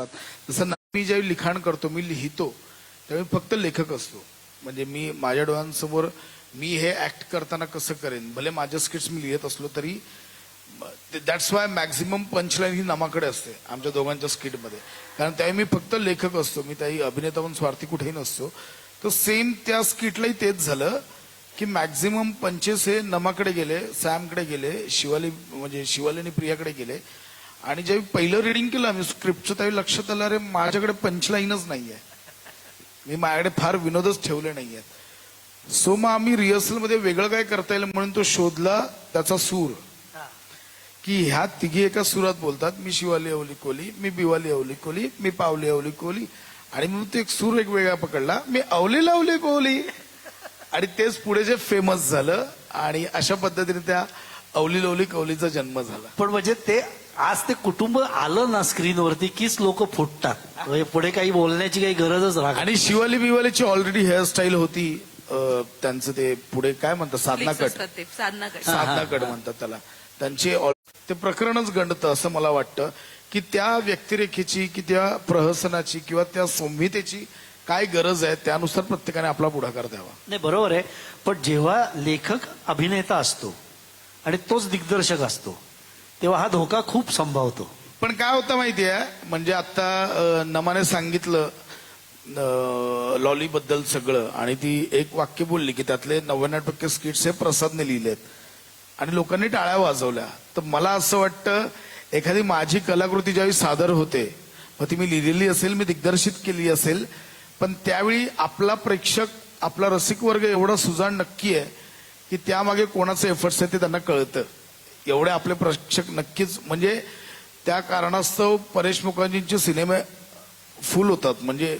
असतात जसं मी ज्यावेळी लिखाण करतो मी लिहितो त्यावेळी फक्त लेखक असतो. म्हणजे मी माझ्या डोळ्यांसमोर मी हे ऍक्ट करताना कसं करेन? भले माझ्या स्किट्स मी लिहित असलो तरी दॅट्स वाय मॅक्झिमम पंचलाईन ही नमाकडे असते आमच्या दोघांच्या स्किटमध्ये कारण त्यावेळी मी फक्त लेखक असतो मी त्याही अभिनेता म्हणून स्वार्थी कुठेही नसतो. तर सेम त्या स्किटलाही तेच झालं की मॅक्झिमम पंचेस हे नमाकडे गेले सॅमकडे गेले शिवाली म्हणजे शिवाली आणि प्रियाकडे गेले. आणि जेव्हा पहिलं रिडिंग केलं आम्ही स्क्रिप्टचं त्यावेळी लक्षात आलं अरे माझ्याकडे पंचलाईनच नाहीये. मी माझ्याकडे फार विनोदच ठेवले नाहीयेत. सो मग आम्ही रिहर्सलमध्ये वेगळं काय करता येईल म्हणून तो शोधला त्याचा सूर. की ह्या तिघी एका सुरात बोलतात मी शिवाली अवली कोली मी बिवाली अवली कोली मी पावली अवली कोली. आणि मग तो एक सूर एक वेगळा पकडला मी अवली लावली कोली. आणि तेच पुढे जे फेमस झालं आणि अशा पद्धतीने त्या अवली लवली कवलीचा जन्म झाला. पण म्हणजे ते आज ते कुटुंब आलं ना स्क्रीनवरती कीच लोक फुटतात. म्हणजे पुढे काही बोलण्याची काही गरजच राहत आणि शिवाली बिवालीची ऑलरेडी हेअरस्टाईल होती अं, त्यांचं ते पुढे काय म्हणतात साधना कट असतात ते साधना कट साधना कट म्हणतात त्याला. त्यांचे ऑल- ते प्रकरणच गणतं असं मला वाटतं की त्या व्यक्तिरेखेची की त्या प्रहसनाची किंवा त्या संहितेची काय गरज आहे त्यानुसार प्रत्येकाने आपला पुढाकार द्यावा. नाही बरोबर आहे. पण जेव्हा लेखक अभिनेता असतो आणि तोच दिग्दर्शक असतो. तेव्हा हा धोका खूप संभावतो. पण काय होतं माहितीये? म्हणजे आता नमाने सांगितलं लॉली बद्दल सगळं आणि ती एक वाक्य बोलली की त्यातले नव्याण्णव टक्के स्किट्स हे प्रसादने लिहिलेत. आणि लोकांनी टाळ्या वाजवल्या. तर मला असं वाटतं एखादी माझी कलाकृती ज्यावेळी सादर होते मग ती मी लिहिलेली असेल मी दिग्दर्शित केली असेल पण त्यावेळी आपला प्रेक्षक आपला रसिक वर्ग एवढा सुजाण नक्की आहे की त्यामागे कोणाचे एफर्ट्स आहेत ते त्यांना कळतं. एवढे आपले प्रेक्षक नक्कीच म्हणजे त्या कारणास्तव परेश मुखर्जींचे सिनेमे फुल होतात. म्हणजे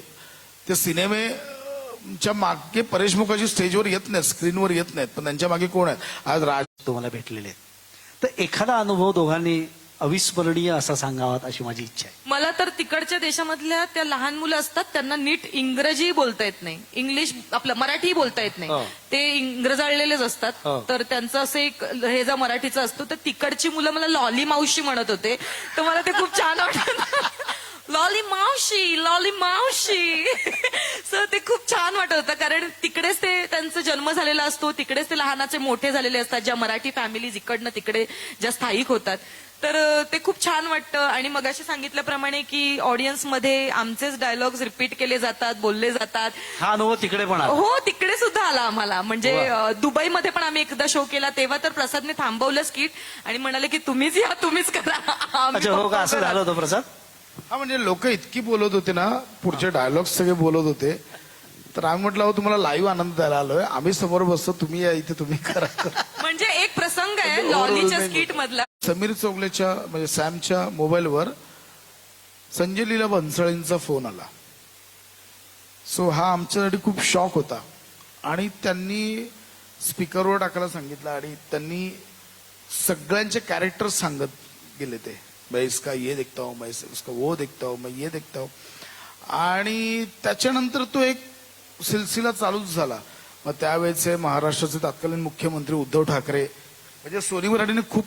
ते सिनेमेच्या मागे परेश मुखर्जी स्टेजवर येत नाहीत स्क्रीनवर येत नाहीत पण त्यांच्या मागे कोण आहेत? आज राज तुम्हाला भेटलेले आहेत. तर एखादा अनुभव दोघांनी अविस्मरणीय असा सांगावात अशी माझी इच्छा आहे. मला तर तिकडच्या देशामधल्या त्या लहान मुलं असतात त्यांना नीट इंग्रजी बोलता येत नाही. इंग्लिश आपलं मराठी बोलता येत हो. नाही ते इंग्रजाळलेलेच असतात. हो. तर त्यांचं असं एक हे जा मराठीचा असतो तर तिकडची मुलं मला लॉली मावशी म्हणत होते. तर मला ते खूप छान वाटत लॉली मावशी लॉली मावशी सो ते खूप छान वाटत होतं कारण तिकडेच ते त्यांचा जन्म झालेला असतो तिकडेच ते लहानाचे मोठे झालेले असतात ज्या मराठी फॅमिलीज इकडनं तिकडे ज्या स्थायिक होतात. तर ते खूप छान वाटतं. आणि मग असे सांगितल्याप्रमाणे की ऑडियन्समध्ये आमचेच डायलॉग्स रिपीट केले जातात बोलले जातात. हा अनुभव तिकडे पण आला. हो तिकडे सुद्धा आला आम्हाला. म्हणजे. अ, दुबईमध्ये पण आम्ही एकदा शो केला तेव्हा तर प्रसादने थांबवलं स्किट आणि म्हणाले की तुम्हीच या तुम्हीच करा. आम्ही अच्छा हो का? असं करा. झालं होतं प्रसाद? हा म्हणजे लोक इतकी बोलत होते ना पुढचे डायलॉग सगळे बोलत होते. तर आम्ही म्हटलं अहो तुम्हाला लाईव्ह आनंद द्यायला आलोय. आम्ही समोर बसतो तुम्ही या इथे तुम्ही करा. म्हणजे एक प्रसंग आहे म्हणजे लॉलीच्या स्किट मधला. समीर चौगलेच्या म्हणजे सॅमच्या मोबाईलवर संजय लीला भन्सळींचा फोन आला. सो हा आमच्यासाठी खूप शॉक होता. आणि त्यांनी स्पीकरवर टाकायला सांगितलं आणि त्यांनी सगळ्यांचे कॅरेक्टर सांगत गेले ते. मैं इसका ये देखता हूँ मैं उसका वो देखता हूँ मैं ये देखता हूँ. आणि त्याच्यानंतर तो एक सिलसिला चालूच झाला. मग त्यावेळेचे महाराष्ट्राचे तत्कालीन मुख्यमंत्री उद्धव ठाकरे म्हणजे सोनी मराठीने खूप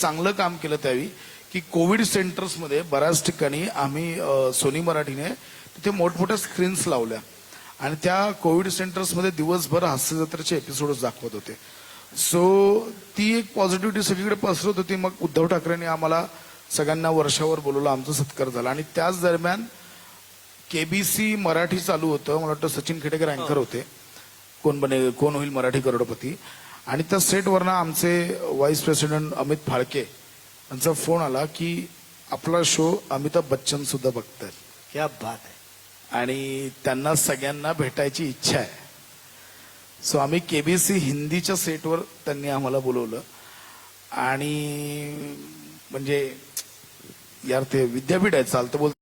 चांगलं काम केलं त्यावेळी की कोविड सेंटर्समध्ये बऱ्याच ठिकाणी आम्ही सोनी मराठीने तिथे मोठमोठ्या स्क्रीन्स लावल्या. आणि त्या कोविड सेंटर्समध्ये दिवसभर हास्यजत्राचे एपिसोड दाखवत होते. सो ती एक पॉझिटिव्हिटी सगळीकडे पसरत होती. मग उद्धव ठाकरेंनी आम्हाला सगळ्यांना वर्षावर बोलवलं आमचा सत्कार झाला. आणि त्याच दरम्यान केबीसी मराठी चालू होतं. मला वाटतं सचिन खेडेकर अँकर होते. कोण बने कोण होईल मराठी करोडपती. आणि त्या सेटवरनं आमचे व्हाईस प्रेसिडेंट अमित फाळके यांचा फोन आला की आपला शो अमिताभ बच्चन सुद्धा बघतात क्या बात आहे. आणि त्यांना सगळ्यांना भेटायची इच्छा आहे. सो आम्ही केबीसी हिंदीच्या सेटवर त्यांनी आम्हाला बोलवलं. आणि म्हणजे यार ते विद्यापीठ आहे चालतं बोल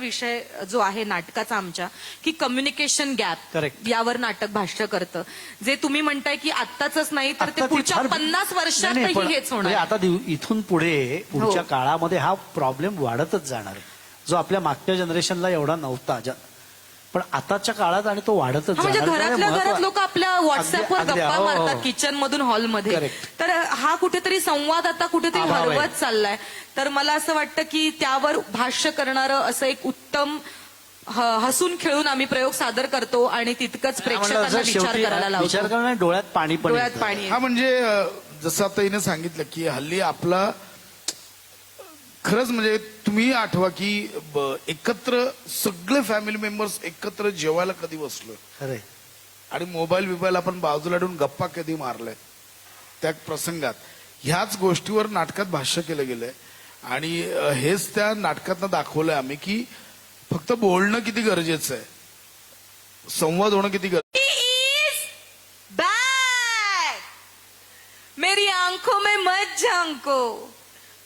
विषय जो आहे नाटकाचा आमच्या की कम्युनिकेशन गॅप. यावर नाटक भाष्य करतं जे तुम्ही म्हणताय की आत्ताच नाही तर ते आता पुढच्या पन्नास वर्षातही पण हेच म्हणजे होणार आता दिव- इथून पुढे पुढच्या हो. काळामध्ये हा प्रॉब्लेम वाढतच जाणार आहे जो आपल्या मागच्या जनरेशनला एवढा नव्हता पण आताच्या काळात आणि तो वाढतच हा, म्हणजे जाणार. घरातल्या घरात लोक आपल्या व्हॉट्सअपवर अगदी- गप्पा हो, हो. मारतात किचन मधून हॉलमध्ये Correct. तर हा कुठेतरी संवाद आता कुठेतरी अभाव आहे. हरवत चाललाय तर मला असं वाटतं की त्यावर भाष्य करणारं असं एक उत्तम ह- हसून खेळून आम्ही प्रयोग सादर करतो आणि तितकंच प्रेक्षकांना असं विचार शेवटी करायला विचार लावतो करणार डोळ्यात पाणी पण डोळ्यात येतं. पाणी हा म्हणजे अ, जसं आता हिने सांगितलं की हल्ली आपला खरंच म्हणजे तुम्ही आठवा की ब- एकत्र सगळे फॅमिली मेंबर्स एकत्र जेवायला कधी बसलो खरंय. आणि मोबाईल बिबाईल आपण बाजूला ठेवून गप्पा कधी मारलाय त्या प्रसंगात. ह्याच गोष्टीवर नाटकात भाष्य केलं गेलंय. आणि हेच त्या नाटकातनं दाखवलंय आम्ही की फक्त बोलणं किती गरजेचं आहे. संवाद होणं किती गरजेचं. मेरी आंखों में मत झांको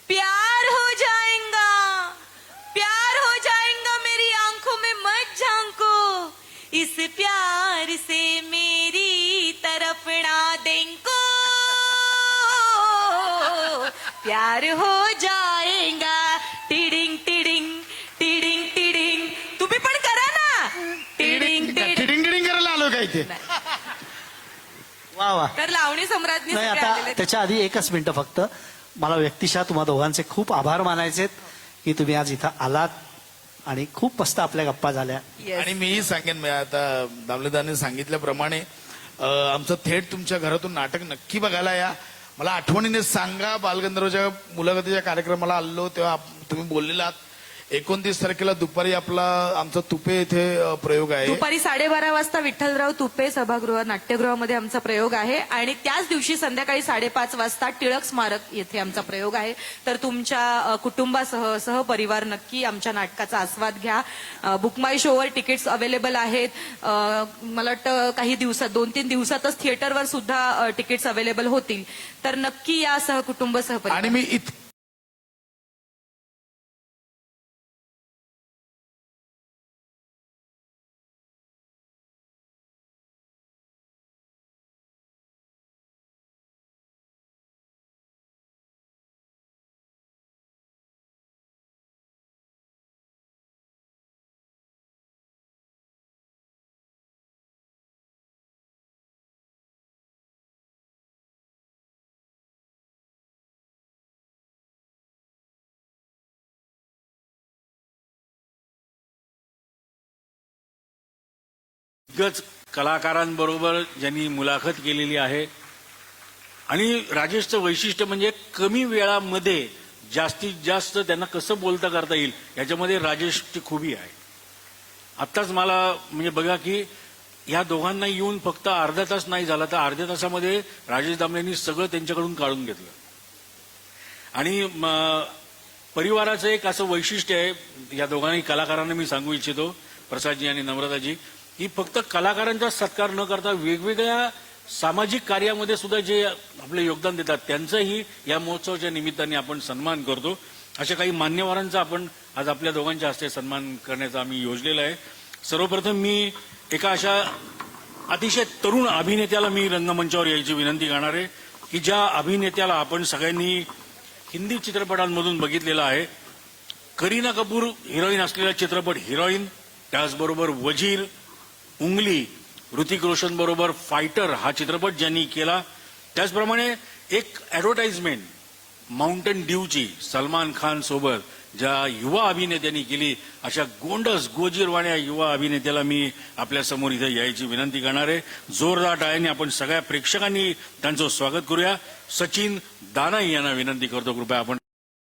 प्यार हो जाएगा। प्यार हो जाएगा मेरी आंखों में मत झांको। इस प्यार से मेरी तरफ ना देंको प्यार हो जाएगा। टिडिंग टिडिंग टिडिंग टिडिंग। तुम्ही पण करा ना। टिडिंग टिडिंग टिडिंग। टिडिंग करायला आलो का इथे? वा वा. तर लावणी सम्राज्ञी नाही सगळे आता आलेले आहेत. त्याच्या आधी एकच मिनिटं फक्त. मला व्यक्तिशः तुम्हा दोघांचे खूप आभार मानायचे की तुम्ही आज इथं आलात आणि खूप मस्त आपल्या गप्पा झाल्या. आणि मीही सांगेन म्हणजे आता दामलेदारांनी सांगितल्याप्रमाणे अं, आमचं थेट तुमच्या घरातून नाटक नक्की बघायला या. मला आठवणीने सांगा बालगंधर्वच्या मुलाखतीच्या कार्यक्रमाला आलो तेव्हा आप- तुम्ही बोललेलात. एकोणतीस तारखेला दुपारी आपला आमचा तुपे इथे प्रयोग आहे. दुपारी साडेबारा वाजता विठ्ठलराव तुपे सभागृह नाट्यगृहामध्ये आमचा प्रयोग आहे. आणि त्याच दिवशी संध्याकाळी साडेपाच वाजता टिळक स्मारक येथे आमचा प्रयोग आहे. तर तुमच्या कुटुंबासह सहपरिवार नक्की आमच्या नाटकाचा आस्वाद घ्या. बुकमाय शोवर तिकीट्स अवेलेबल आहेत. मला वाटतं काही दिवसात दोन तीन दिवसातच थिएटरवर सुद्धा तिकीट्स अवेलेबल होतील. तर नक्की या सहकुटुंब आणि सहपरिवार मी दिग्गज कलाकारांबरोबर ज्यांनी मुलाखत केलेली आहे. आणि राजेशचं वैशिष्ट्य म्हणजे कमी वेळामध्ये जास्तीत जास्त त्यांना कसं बोलता करता येईल याच्यामध्ये राजेशची खुबी आहे. आत्ताच मला म्हणजे बघा की या दोघांना येऊन फक्त अर्धा तास नाही झाला तर अर्ध्या तासामध्ये राजेश दामलेंनी सगळं त्यांच्याकडून काढून घेतलं. आणि परिवाराचं एक असं वैशिष्ट्य आहे या दोघांनी कलाकारांना मी सांगू इच्छितो प्रसादजी आणि नम्रताजी ही फक्त कलाकारांचा सत्कार न करता वेगवेगळ्या सामाजिक कार्यामध्ये सुद्धा जे आपले योगदान देतात त्यांचंही या महोत्सवाच्या निमित्ताने आपण सन्मान करतो. अशा काही मान्यवरांचा आपण आज आपल्या दोघांच्या हस्ते सन्मान करण्याचा आम्ही योजलेला आहे. सर्वप्रथम मी एका अशा अतिशय तरुण अभिनेत्याला मी रंगमंचावर यायची विनंती करणार आहे की ज्या अभिनेत्याला आपण सगळ्यांनी हिंदी चित्रपटांमधून बघितलेला आहे. करीना कपूर हिरोईन असलेला चित्रपट हिरोईन त्याचबरोबर वजीर उंगली ऋतिक रोशन बरोबर फायटर हा चित्रपट ज्यांनी केला. त्याचप्रमाणे एक ऍडव्हर्टाइजमेंट माउंटेन ड्यूची सलमान खान सोबत ज्या युवा अभिनेत्यांनी केली. अशा गोंडस गोजीरवाण्या युवा अभिनेत्याला मी आपल्यासमोर इथे यायची विनंती करणार आहे. जोरदार टाळ्यांनी आपण सगळ्या प्रेक्षकांनी त्यांचं स्वागत करूया. सचिन दानाई यांना विनंती करतो कृपया आपण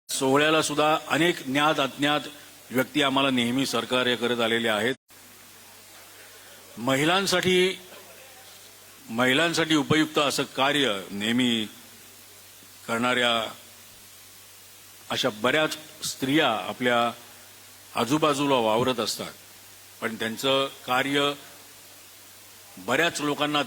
सोहळ्याला सुद्धा अनेक ज्ञात अज्ञात व्यक्ती आम्हाला नेहमी सहकार्य करत आलेल्या आहेत. महिलांसाठी महिलांसाठी उपयुक्त असं कार्य नेहमी करणाऱ्या अशा बऱ्याच स्त्रिया आपल्या आजूबाजूला वावरत असतात. पण त्यांचं कार्य बऱ्याच लोकांना